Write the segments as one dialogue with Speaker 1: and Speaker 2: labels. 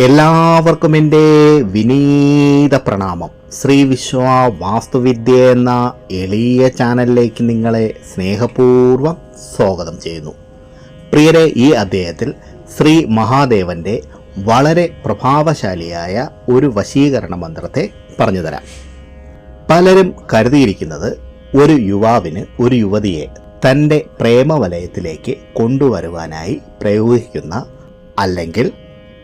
Speaker 1: എല്ലാവർക്കും എന്റെ വിനീത പ്രണാമം. ശ്രീ വിശ്വ വാസ്തുവിദ്യ എന്ന എളിയ ചാനലിലേക്ക് നിങ്ങളെ സ്നേഹപൂർവം സ്വാഗതം ചെയ്യുന്നു. പ്രിയരെ ഈ അദ്ദേഹത്തിൽ ശ്രീ മഹാദേവന്റെ വളരെ പ്രഭാവശാലിയായ ഒരു വശീകരണ മന്ത്രത്തെ പറഞ്ഞു തരാം പലരും കരുതിയിരിക്കുന്നത് ഒരു യുവാവിന് ഒരു യുവതിയെ തന്റെ പ്രേമവലയത്തിലേക്ക് കൊണ്ടുവരുവാനായി പ്രയോഗിക്കുന്ന അല്ലെങ്കിൽ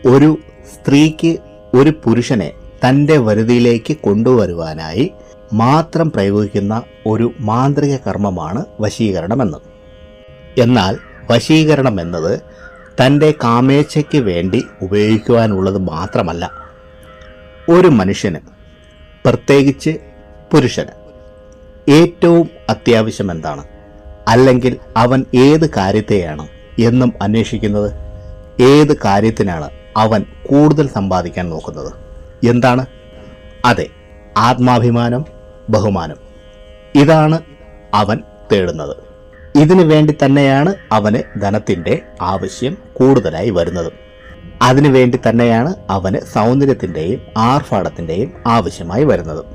Speaker 1: ഒരു സ്ത്രീക്ക് ഒരു പുരുഷനെ തന്റെ വരുതിയിലേക്ക് കൊണ്ടുവരുവാനായി മാത്രം പ്രയോഗിക്കുന്ന ഒരു മാന്ത്രിക കർമ്മമാണ് വശീകരണം വശീകരണമെന്ന്. എന്നാൽ വശീകരണം എന്നത് തന്റെ കാമേച്ഛയ്ക്ക് വേണ്ടി ഉപയോഗിക്കുവാനുള്ളത് മാത്രമല്ല. ഒരു മനുഷ്യന് പ്രത്യേകിച്ച് പുരുഷന് ഏറ്റവും അത്യാവശ്യം എന്താണ്? അല്ലെങ്കിൽ അവൻ ഏത് കാര്യത്തെയാണ് എന്നും അന്വേഷിക്കുന്നത്? ഏത് കാര്യത്തിനാണ് അവൻ കൂടുതൽ സമ്പാദിക്കാൻ നോക്കുന്നത്. എന്താണ്? അതെ ആത്മാഭിമാനം ബഹുമാനം. ഇതാണ് അവൻ തേടുന്നത്. ഇതിനു വേണ്ടി തന്നെയാണ് അവന് ധനത്തിന്റെ ആവശ്യം കൂടുതലായി വരുന്നത്. അതിനു വേണ്ടി തന്നെയാണ് അവന് സൗന്ദര്യത്തിന്റെയും ആർഭാടത്തിന്റെയും ആവശ്യമായി വരുന്നത്.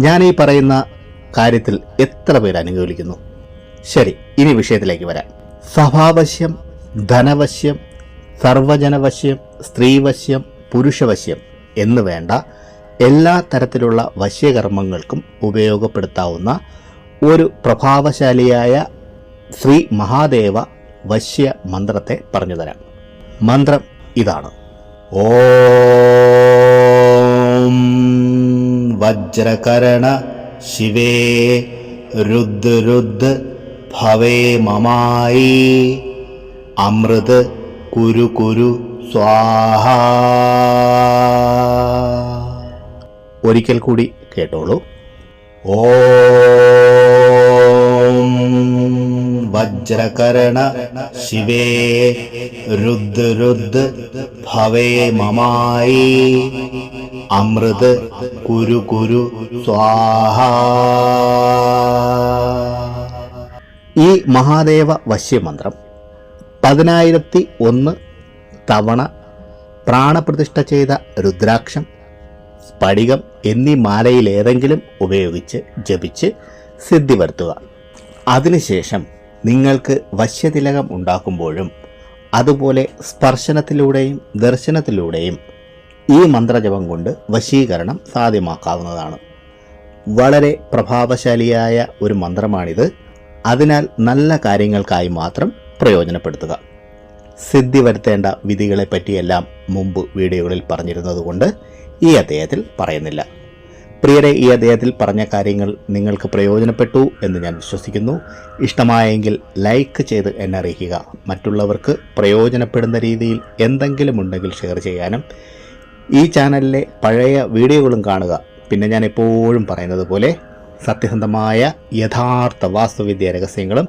Speaker 1: ഞാൻ ഈ പറയുന്ന കാര്യത്തിൽ എത്ര പേർ അനുകൂലിക്കുന്നു? ശരി ഇനി വിഷയത്തിലേക്ക് വരാം. സഭാവശ്യം ധനവശ്യം സർവജനവശ്യം സ്ത്രീവശ്യം പുരുഷവശ്യം എന്ന് വേണ്ട എല്ലാ തരത്തിലുള്ള വശ്യകർമ്മങ്ങൾക്കും ഉപയോഗപ്പെടുത്താവുന്ന ഒരു പ്രഭാവശാലിയായ ശ്രീ മഹാദേവ വശ്യ മന്ത്രത്തെ പറഞ്ഞു തരാം. മന്ത്രം ഇതാണ്. ഓം വജ്രകരണ ശിവേ രുദ് രുദ് ഭവേ മമായി. അമൃത് കുരു കുരു സ്വാഹ. ഒരിക്കൽ കൂടി കേട്ടോളൂ. ഓ വജ്രകരണ ശിവേ രുദ് രുദ് ഭവേ മമായി. അമൃത് കുരു കുരു സ്വാഹ. ഈ മഹാദേവ വശ്യമന്ത്രം പതിനായിരത്തി ഒന്ന് തവണ പ്രാണപ്രതിഷ്ഠ ചെയ്ത രുദ്രാക്ഷം സ്ഫടികം എന്നീ മാലയിലേതെങ്കിലും ഉപയോഗിച്ച് ജപിച്ച് സിദ്ധി വരുത്തുക അതിനുശേഷം നിങ്ങൾക്ക് വശ്യതിലകം ഉണ്ടാക്കുമ്പോഴും അതുപോലെ സ്പർശനത്തിലൂടെയും ദർശനത്തിലൂടെയും ഈ മന്ത്രജപം കൊണ്ട് വശീകരണം സാധ്യമാക്കാവുന്നതാണ്. വളരെ പ്രഭാവശാലിയായ ഒരു മന്ത്രമാണിത്. അതിനാൽ നല്ല കാര്യങ്ങൾക്കായി മാത്രം പ്രയോജനപ്പെടുത്തുക. സിദ്ധി വരുത്തേണ്ട വിധികളെ പറ്റിയെല്ലാം മുമ്പ് വീഡിയോകളിൽ പറഞ്ഞിരുന്നതുകൊണ്ട് ഈ അദ്ദേഹത്തിൽ പറയുന്നില്ല. പ്രിയരെ ഈ അദ്ദേഹത്തിൽ പറഞ്ഞ കാര്യങ്ങൾ നിങ്ങൾക്ക് പ്രയോജനപ്പെട്ടു എന്ന് ഞാൻ വിശ്വസിക്കുന്നു. ഇഷ്ടമായെങ്കിൽ ലൈക്ക് ചെയ്ത് എന്നെ അറിയിക്കുക. മറ്റുള്ളവർക്ക് പ്രയോജനപ്പെടുന്ന രീതിയിൽ എന്തെങ്കിലും ഉണ്ടെങ്കിൽ ഷെയർ ചെയ്യാനും. ഈ ചാനലിലെ പഴയ വീഡിയോകളും കാണുക. പിന്നെ ഞാൻ എപ്പോഴും പറയുന്നത് പോലെ സത്യസന്ധമായ യഥാർത്ഥ വാസ്തുവിദ്യ രഹസ്യങ്ങളും